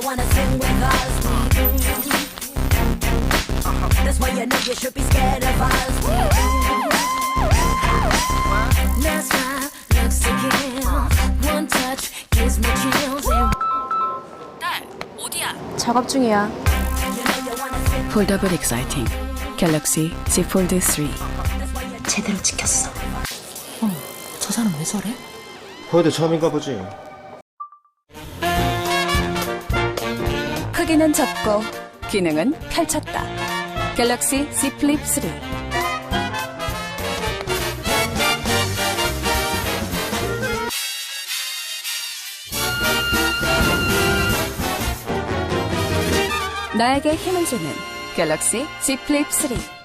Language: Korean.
you wanna sing with us. That's why you know you should be scared of us. That's why looks to kill. One touch gives me chills. 딸, 어디야? 작업 중이야. 폴더블 익사이팅 갤럭시 Z 폴드 3 제대로 지켰어. 어, 저 사람 왜 저래? 코에도 처음인가 보지. 크기는 접고 기능은 펼쳤다. 갤럭시 Z 플립 3 나에게 힘을 주는 갤럭시 Z 플립 3